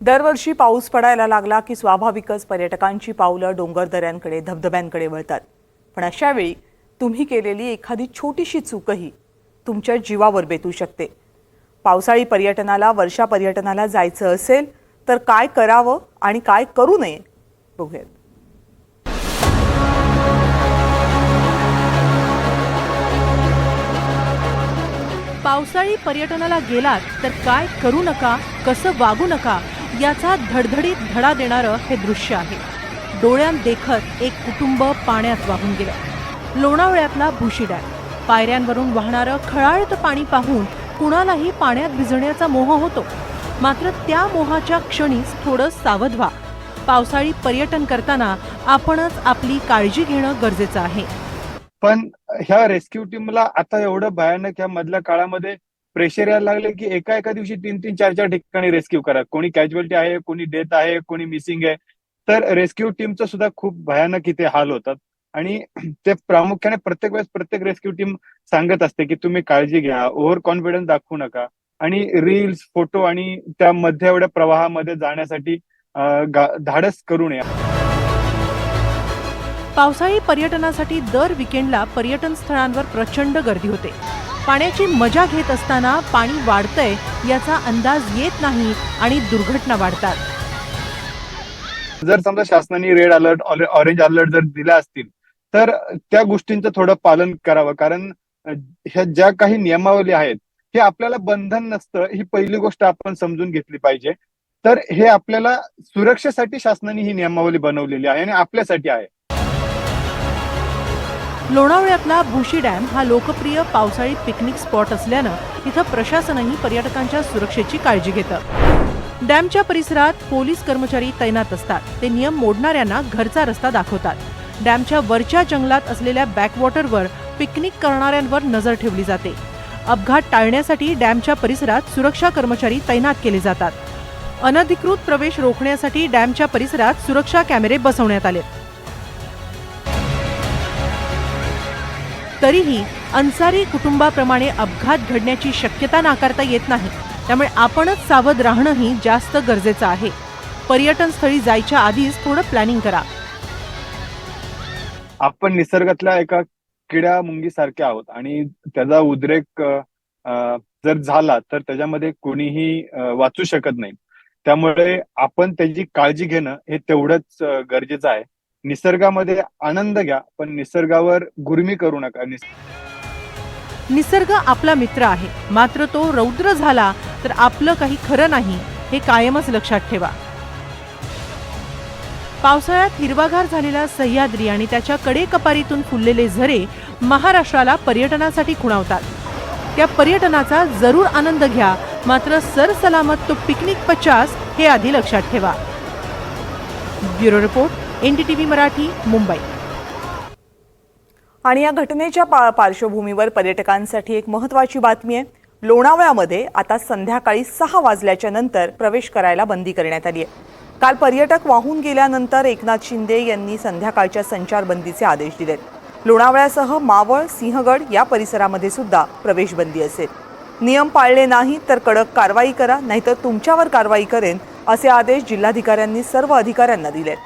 दरवर्षी पाऊस पडायला लागला की स्वाभाविकच पर्यटकांची पावलं डोंगरदऱ्यांकडे धबधब्यांकडे वळतात. पण अशावेळी तुम्ही केलेली एखादी छोटीशी चूकही तुमच्या जीवावर बेतू शकते. पावसाळी पर्यटनाला वर्षा पर्यटनाला जायचं असेल तर काय करावं आणि काय करू नये बघूयात. पावसाळी पर्यटनाला गेलात तर काय करू नका कसं वागू नका याचा धडधडीत धडा देणारं हे दृश्य आहे. डोळ्यात देखत एक कुटुंब पाण्यात वाहून गेलं. लोणावळ्यातला भुशी डॅम. पायऱ्यांवरून वाहणारं खळाळत पाणी पाहून कुणालाही पाण्यात भिजण्याचा मोह होतो. मात्र त्या मोहाच्या क्षणीच थोडं सावध व्हा. पावसाळी पर्यटन करताना आपणच आपली काळजी घेणं गरजेचं आहे. पण ह्या रेस्क्यू टीमला आता एवढं भयानक या मधल्या काळामध्ये प्रेशर यायला लागले की एका एका दिवशी तीन तीन चार चार ठिकाणी रेस्क्यू करा. कोणी कॅज्युअलिटी आहे कोणी डेथ आहे कोणी मिसिंग आहे. तर रेस्क्यू टीमचं सुद्धा खूप भयानक इथे हाल होतात. आणि ते प्रामुख्याने प्रत्येक वेळेस प्रत्येक रेस्क्यू टीम सांगत असते की तुम्ही काळजी घ्या ओव्हर कॉन्फिडन्स दाखवू नका. आणि रील्स फोटो आणि त्या मध्य एवढ्या प्रवाहामध्ये जाण्यासाठी धाडस करू नये. पावसाळी पर्यटनासाठी दर विकेंडला पर्यटन स्थळांवर प्रचंड गर्दी होते. पाण्याची मजा घेत असताना पाणी वाढतंय याचा अंदाज येत नाही आणि दुर्घटना वाढतात. जर समजा शासनाने रेड अलर्ट ऑरेंज अलर्ट जर दिला असतील तर त्या गोष्टींचं थोडं पालन करावं. कारण ह्या ज्या काही नियमावली आहेत हे आपल्याला बंधन नसतं ही पहिली गोष्ट आपण समजून घेतली पाहिजे. तर हे आपल्याला सुरक्षेसाठी शासनाने ही नियमावली बनवलेली आहे आणि आपल्यासाठी आहे. लोणावळ्यातला भुशी डॅम हा लोकप्रिय पावसाळी पिकनिक स्पॉट असल्यानं इथं प्रशासनही पर्यटकांच्या सुरक्षेची काळजी घेतं. डॅमच्या परिसरात पोलीस कर्मचारी तैनात असतात. ते नियम मोडणाऱ्यांना घरचा रस्ता दाखवतात. डॅमच्या वरच्या जंगलात असलेल्या बॅकवॉटरवर पिकनिक करणाऱ्यांवर नजर ठेवली जाते. अपघात टाळण्यासाठी डॅमच्या परिसरात सुरक्षा कर्मचारी तैनात केले जातात. अनधिकृत प्रवेश रोखण्यासाठी डॅमच्या परिसरात सुरक्षा कॅमेरे बसवण्यात आले तरीही अन्सारी कुटुंबाप्रमाणे अपघात घडण्याची शक्यता नाकारता येत नाही. त्यामुळे आपणच सावध राहणंही जास्त गरजेचं आहे. पर्यटन स्थळी जायच्या आधीच थोडं प्लॅनिंग करा. आपण निसर्गातल्या एका किड्या मुंगी सारखे आहोत आणि त्याचा उद्रेक जर झाला तर त्याच्यामध्ये कोणीही वाचू शकत नाही. त्यामुळे आपण त्याची काळजी घेणं हे तेवढंच गरजेचं आहे. निसर्गामध्ये आनंद घ्या पण निसर्गावर गुरमी करू नका. निसर्ग आपला मित्र आहे. मात्र तो रौद्र झाला तर आपलं काही खरं नाही हे कायमच लक्षात ठेवा. पावसाळ्यात हिरवागार झालेला सह्याद्री आणि त्याच्या कडेकपारीतून फुललेले झरे महाराष्ट्राला पर्यटनासाठी खुणावतात. त्या पर्यटनाचा जरूर आनंद घ्या मात्र सरसलामत तो पिकनिक पचास हे आधी लक्षात ठेवा. Bureau report NDTV Marathi Mumbai. आणि या घटनेच्या पा पार्श्वभूमीवर पर्यटकांसाठी एक महत्त्वाची बातमी आहे. लोणावळ्यामध्ये आता संध्याकाळी सहा वाजल्याच्या नंतर प्रवेश करायला बंदी करण्यात आली आहे. काल पर्यटक वाहून गेल्यानंतर एकनाथ शिंदे यांनी संध्याकाळच्या संचारबंदीचे आदेश दिलेत लोणावळ्यासह मावळ सिंहगड या परिसरामध्ये सुद्धा प्रवेशबंदी असेल. नियम पाळले नाही तर कडक कारवाई करा नाहीतर तुमच्यावर कारवाई करेन असे आदेश जिल्हाधिकाऱ्यांनी सर्व अधिकाऱ्यांना दिलेत